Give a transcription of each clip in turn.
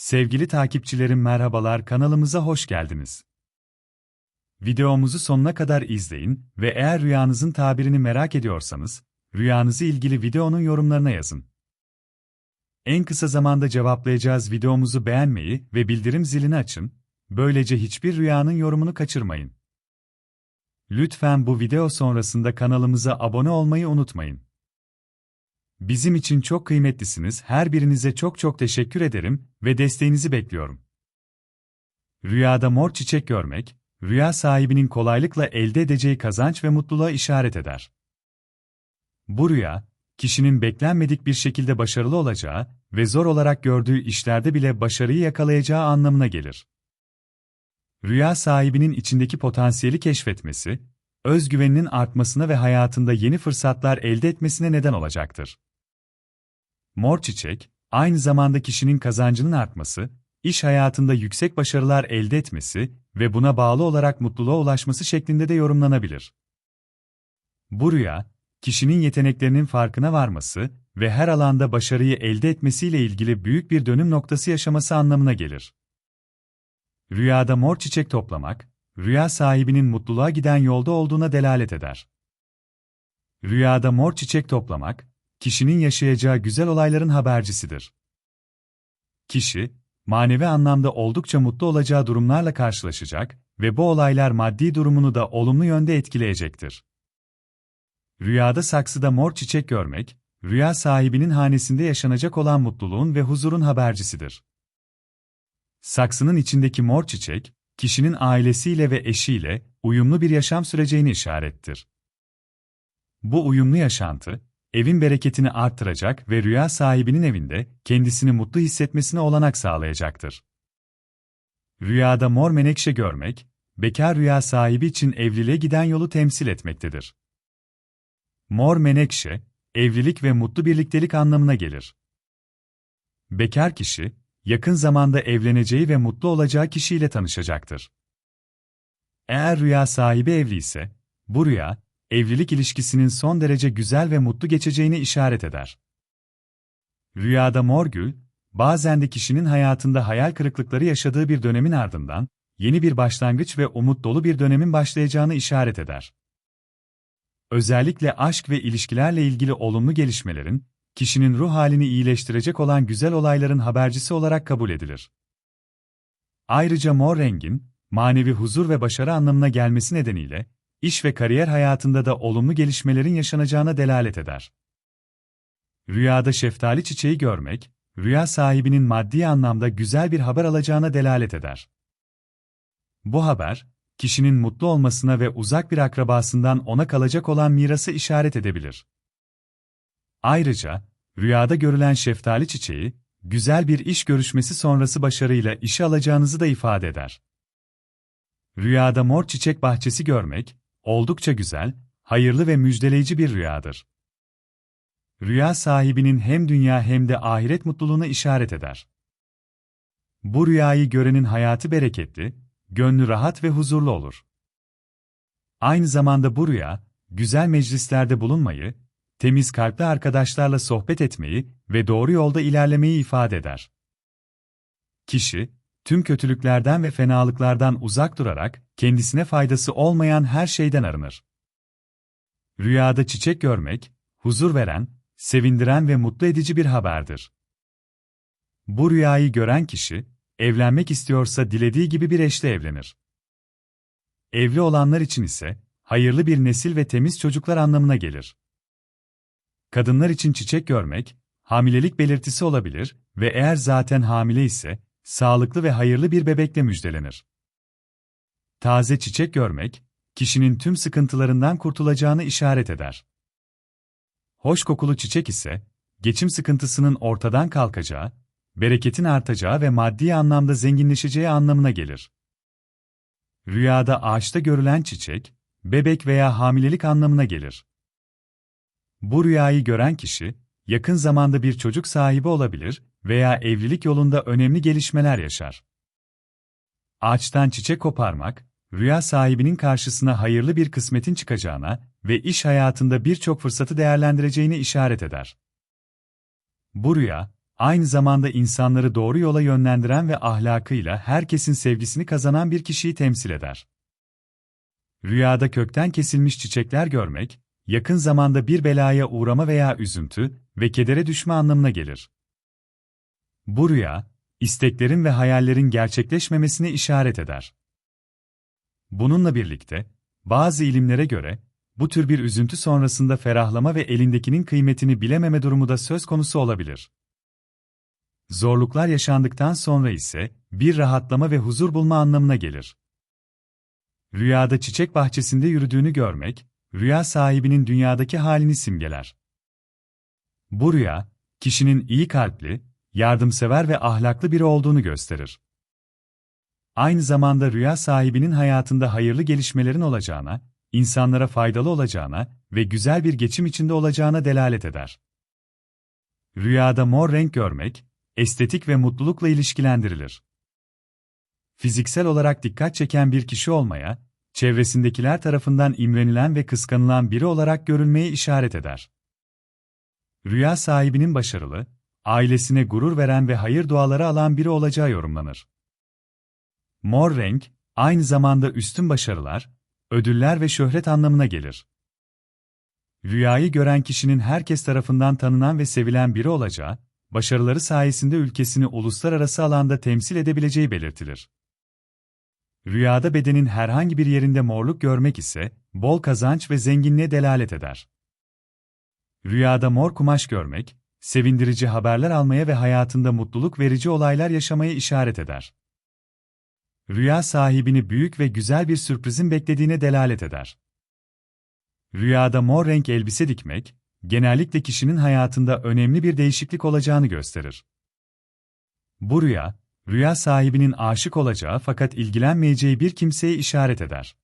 Sevgili takipçilerim merhabalar kanalımıza hoş geldiniz. Videomuzu sonuna kadar izleyin ve eğer rüyanızın tabirini merak ediyorsanız, rüyanızı ilgili videonun yorumlarına yazın. En kısa zamanda cevaplayacağız videomuzu beğenmeyi ve bildirim zilini açın, böylece hiçbir rüyanın yorumunu kaçırmayın. Lütfen bu video sonrasında kanalımıza abone olmayı unutmayın. Bizim için çok kıymetlisiniz. Her birinize çok çok teşekkür ederim ve desteğinizi bekliyorum. Rüyada mor çiçek görmek, rüya sahibinin kolaylıkla elde edeceği kazanç ve mutluluğa işaret eder. Bu rüya, kişinin beklenmedik bir şekilde başarılı olacağı ve zor olarak gördüğü işlerde bile başarıyı yakalayacağı anlamına gelir. Rüya sahibinin içindeki potansiyeli keşfetmesi, özgüveninin artmasına ve hayatında yeni fırsatlar elde etmesine neden olacaktır. Mor çiçek, aynı zamanda kişinin kazancının artması, iş hayatında yüksek başarılar elde etmesi ve buna bağlı olarak mutluluğa ulaşması şeklinde de yorumlanabilir. Bu rüya, kişinin yeteneklerinin farkına varması ve her alanda başarıyı elde etmesiyle ilgili büyük bir dönüm noktası yaşaması anlamına gelir. Rüyada mor çiçek toplamak, rüya sahibinin mutluluğa giden yolda olduğuna delalet eder. Rüyada mor çiçek toplamak, kişinin yaşayacağı güzel olayların habercisidir. Kişi, manevi anlamda oldukça mutlu olacağı durumlarla karşılaşacak ve bu olaylar maddi durumunu da olumlu yönde etkileyecektir. Rüyada saksıda mor çiçek görmek, rüya sahibinin hanesinde yaşanacak olan mutluluğun ve huzurun habercisidir. Saksının içindeki mor çiçek, kişinin ailesiyle ve eşiyle uyumlu bir yaşam süreceğini işarettir. Bu uyumlu yaşantı, evin bereketini arttıracak ve rüya sahibinin evinde kendisini mutlu hissetmesine olanak sağlayacaktır. Rüyada mor menekşe görmek, bekar rüya sahibi için evliliğe giden yolu temsil etmektedir. Mor menekşe, evlilik ve mutlu birliktelik anlamına gelir. Bekar kişi, yakın zamanda evleneceği ve mutlu olacağı kişiyle tanışacaktır. Eğer rüya sahibi evli ise, bu rüya, evlilik ilişkisinin son derece güzel ve mutlu geçeceğini işaret eder. Rüyada mor gül, bazen de kişinin hayatında hayal kırıklıkları yaşadığı bir dönemin ardından, yeni bir başlangıç ve umut dolu bir dönemin başlayacağını işaret eder. Özellikle aşk ve ilişkilerle ilgili olumlu gelişmelerin, kişinin ruh halini iyileştirecek olan güzel olayların habercisi olarak kabul edilir. Ayrıca mor rengin, manevi huzur ve başarı anlamına gelmesi nedeniyle, iş ve kariyer hayatında da olumlu gelişmelerin yaşanacağına delalet eder. Rüyada şeftali çiçeği görmek, rüya sahibinin maddi anlamda güzel bir haber alacağına delalet eder. Bu haber, kişinin mutlu olmasına ve uzak bir akrabasından ona kalacak olan mirası işaret edebilir. Ayrıca, rüyada görülen şeftali çiçeği, güzel bir iş görüşmesi sonrası başarıyla işe alacağınızı da ifade eder. Rüyada mor çiçek bahçesi görmek, oldukça güzel, hayırlı ve müjdeleyici bir rüyadır. Rüya sahibinin hem dünya hem de ahiret mutluluğuna işaret eder. Bu rüyayı görenin hayatı bereketli, gönlü rahat ve huzurlu olur. Aynı zamanda bu rüya, güzel meclislerde bulunmayı, temiz kalpli arkadaşlarla sohbet etmeyi ve doğru yolda ilerlemeyi ifade eder. Kişi, tüm kötülüklerden ve fenalıklardan uzak durarak, kendisine faydası olmayan her şeyden arınır. Rüyada çiçek görmek, huzur veren, sevindiren ve mutlu edici bir haberdir. Bu rüyayı gören kişi, evlenmek istiyorsa dilediği gibi bir eşle evlenir. Evli olanlar için ise, hayırlı bir nesil ve temiz çocuklar anlamına gelir. Kadınlar için çiçek görmek, hamilelik belirtisi olabilir ve eğer zaten hamile ise, sağlıklı ve hayırlı bir bebekle müjdelenir. Taze çiçek görmek, kişinin tüm sıkıntılarından kurtulacağını işaret eder. Hoş kokulu çiçek ise, geçim sıkıntısının ortadan kalkacağı, bereketin artacağı ve maddi anlamda zenginleşeceği anlamına gelir. Rüyada ağaçta görülen çiçek, bebek veya hamilelik anlamına gelir. Bu rüyayı gören kişi, yakın zamanda bir çocuk sahibi olabilir veya evlilik yolunda önemli gelişmeler yaşar. Ağaçtan çiçek koparmak, rüya sahibinin karşısına hayırlı bir kısmetin çıkacağına ve iş hayatında birçok fırsatı değerlendireceğini işaret eder. Bu rüya, aynı zamanda insanları doğru yola yönlendiren ve ahlakıyla herkesin sevgisini kazanan bir kişiyi temsil eder. Rüyada kökten kesilmiş çiçekler görmek, yakın zamanda bir belaya uğrama veya üzüntü ve kedere düşme anlamına gelir. Bu rüya, isteklerin ve hayallerin gerçekleşmemesine işaret eder. Bununla birlikte, bazı ilimlere göre, bu tür bir üzüntü sonrasında ferahlama ve elindekinin kıymetini bilememe durumu da söz konusu olabilir. Zorluklar yaşandıktan sonra ise, bir rahatlama ve huzur bulma anlamına gelir. Rüyada çiçek bahçesinde yürüdüğünü görmek, rüya sahibinin dünyadaki halini simgeler. Bu rüya, kişinin iyi kalpli, yardımsever ve ahlaklı biri olduğunu gösterir. Aynı zamanda rüya sahibinin hayatında hayırlı gelişmelerin olacağına, insanlara faydalı olacağına ve güzel bir geçim içinde olacağına delalet eder. Rüyada mor renk görmek, estetik ve mutlulukla ilişkilendirilir. Fiziksel olarak dikkat çeken bir kişi olmaya, çevresindekiler tarafından imrenilen ve kıskanılan biri olarak görülmeye işaret eder. Rüya sahibinin başarılı, ailesine gurur veren ve hayır duaları alan biri olacağı yorumlanır. Mor renk, aynı zamanda üstün başarılar, ödüller ve şöhret anlamına gelir. Rüyayı gören kişinin herkes tarafından tanınan ve sevilen biri olacağı, başarıları sayesinde ülkesini uluslararası alanda temsil edebileceği belirtilir. Rüyada bedenin herhangi bir yerinde morluk görmek ise, bol kazanç ve zenginliğe delalet eder. Rüyada mor kumaş görmek, sevindirici haberler almaya ve hayatında mutluluk verici olaylar yaşamaya işaret eder. Rüya sahibini büyük ve güzel bir sürprizin beklediğine delalet eder. Rüyada mor renk elbise dikmek, genellikle kişinin hayatında önemli bir değişiklik olacağını gösterir. Bu rüya, rüya sahibinin aşık olacağı fakat ilgilenmeyeceği bir kimseye işaret eder.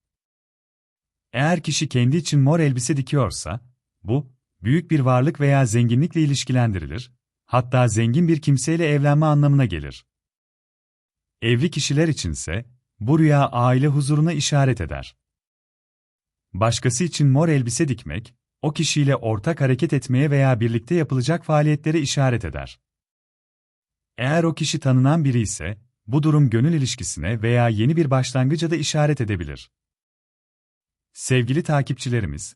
Eğer kişi kendi için mor elbise dikiyorsa, bu, büyük bir varlık veya zenginlikle ilişkilendirilir, hatta zengin bir kimseyle evlenme anlamına gelir. Evli kişiler içinse, bu rüya aile huzuruna işaret eder. Başkası için mor elbise dikmek, o kişiyle ortak hareket etmeye veya birlikte yapılacak faaliyetlere işaret eder. Eğer o kişi tanınan biri ise, bu durum gönül ilişkisine veya yeni bir başlangıca da işaret edebilir. Sevgili takipçilerimiz,